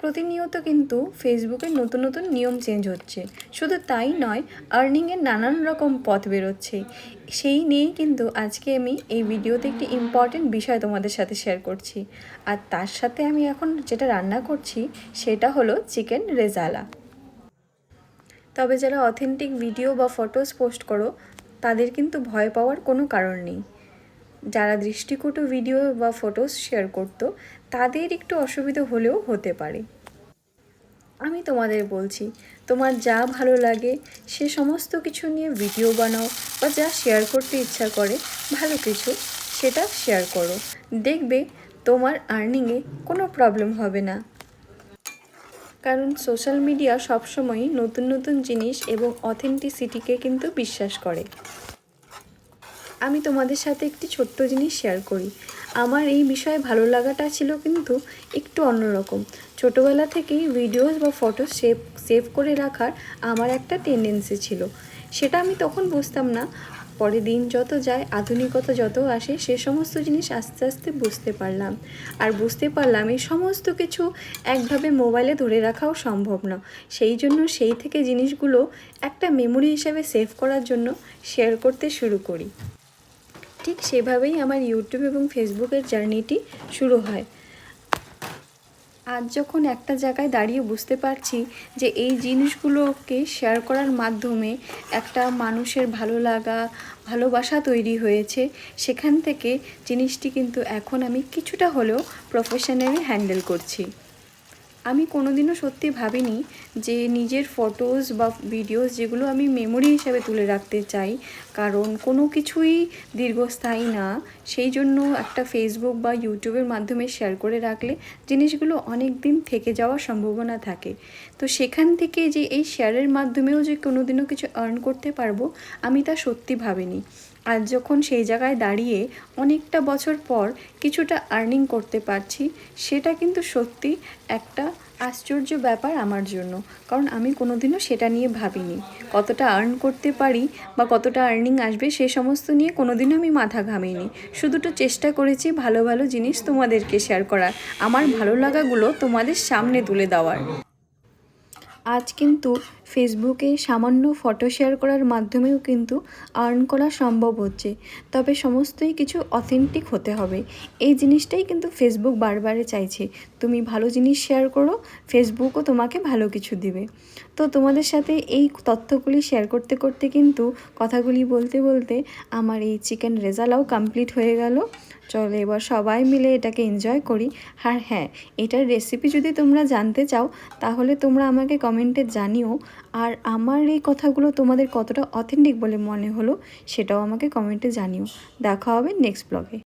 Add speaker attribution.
Speaker 1: প্রতিনিয়ত কিন্তু ফেসবুকে নতুন নতুন নিয়ম চেঞ্জ হচ্ছে। শুধু তাই নয় আর্নিংয়ের নানান রকম পথ বেরোচ্ছে। সেই নিয়েই কিন্তু আজকে আমি এই ভিডিওতে একটি ইম্পর্টেন্ট বিষয় তোমাদের সাথে শেয়ার করছি। আর তার সাথে আমি এখন যেটা রান্না করছি, সেটা হলো চিকেন রেজালা। তবে যারা অথেন্টিক ভিডিও বা ফটোস পোস্ট করো, তাদের কিন্তু ভয় পাওয়ার কোনো কারণ নেই। যারা দৃষ্টিকটু ভিডিও বা ফটোস শেয়ার করতো, তাদের একটু অসুবিধা হলেও হতে পারে। আমি তোমাদের বলছি, তোমার যা ভালো লাগে, সে সমস্ত কিছু নিয়ে ভিডিও বানাও বা যা শেয়ার করতে ইচ্ছা করে, ভালো কিছু, সেটা শেয়ার করো। দেখবে তোমার আর্নিংয়ে কোনো প্রবলেম হবে না। কারণ সোশ্যাল মিডিয়া সবসময়ই নতুন নতুন জিনিস এবং অথেন্টিসিটিকে কিন্তু বিশ্বাস করে। আমি তোমাদের সাথে একটি ছোট্ট জিনিস শেয়ার করি। আমার এই বিষয়ে ভালো লাগাটা ছিল কিন্তু একটু অন্যরকম। ছোটোবেলা থেকেই ভিডিওস বা ফটো সেভ সেভ করে রাখার আমার একটা টেন্ডেন্সি ছিল। সেটা আমি তখন বুঝতাম না। পরে দিন যত যায়, আধুনিকতা যত আসে, সে সমস্ত জিনিস আস্তে আস্তে বুঝতে পারলাম। আর বুঝতে পারলাম এই সমস্ত কিছু একভাবে মোবাইলে ধরে রাখাও সম্ভব না। সেই জন্য সেই থেকে জিনিসগুলো একটা মেমোরি হিসেবে সেভ করার জন্য শেয়ার করতে শুরু করি। ঠিক সেভাবেই আমার ইউটিউব এবং ফেসবুকের জার্নিটি শুরু হয়। আজ যখন একটা জায়গায় দাঁড়িয়ে বুঝতে পারছি যে এই জিনিসগুলোকে শেয়ার করার মাধ্যমে একটা মানুষের ভালো লাগা, ভালোবাসা তৈরি হয়েছে, সেখান থেকে জিনিসটি কিন্তু এখন আমি কিছুটা হলেও প্রফেশনালি হ্যান্ডেল করছি। আমি কোনোদিনও সত্যি ভাবিনি যে নিজের ফটোজ বা ভিডিওস যেগুলো আমি মেমোরি হিসাবে তুলে রাখতে চাই। কারণ কোনো কিছুই দীর্ঘস্থায়ী না। সেই জন্য একটা ফেসবুক বা ইউটিউবের মাধ্যমে শেয়ার করে রাখলে জিনিসগুলো অনেক দিন থেকে যাওয়ার সম্ভাবনা থাকে। তো সেখান থেকে যে এই শেয়ারের মাধ্যমেও যে কোনোদিনও কিছু আর্ন করতে পারব, আমি তা সত্যি ভাবিনি। আজ যখন সেই জায়গায় দাঁড়িয়ে অনেকটা বছর পর কিছুটা আর্নিং করতে পারছি, সেটা কিন্তু সত্যি একটা আশ্চর্য ব্যাপার আমার জন্য। কারণ আমি কোনোদিনও সেটা নিয়ে ভাবিনি। কতটা আর্ন করতে পারি বা কতটা আর্নিং আসবে সে সমস্ত নিয়ে কোনোদিনও আমি মাথা ঘামিনি। শুধুটা চেষ্টা করেছি ভালো ভালো জিনিস তোমাদেরকে শেয়ার করার। আমার ভালো লাগাগুলো তোমাদের সামনে তুলে দেওয়ার। আজ কিন্তু ফেসবুকে সামান্য ফটো শেয়ার করার মাধ্যমেও কিন্তু আর্ন করা সম্ভব হচ্ছে। তবে সমস্তই কিছু অথেন্টিক হতে হবে। এই জিনিসটাই কিন্তু ফেসবুক বারবারে চাইছে। তুমি ভালো জিনিস শেয়ার করো, ফেসবুকও তোমাকে ভালো কিছু দিবে। তো তোমাদের সাথে এই তথ্যগুলি শেয়ার করতে করতে কিন্তু কথাগুলি বলতে বলতে আমার এই চিকেন রেজালাও কমপ্লিট হয়ে গেল। চলো এবার সবাই মিলে এটাকে এনজয় করি। আর হ্যাঁ এটার রেসিপি যদি তোমরা জানতে চাও, তাহলে তোমরা আমাকে কমেন্টে জানিও। আর আমার এই কথাগুলো তোমাদের কতটা অথেন্টিক বলে মনে হলো সেটাও আমাকে কমেন্টে জানিও। দেখা হবে নেক্সট ব্লগে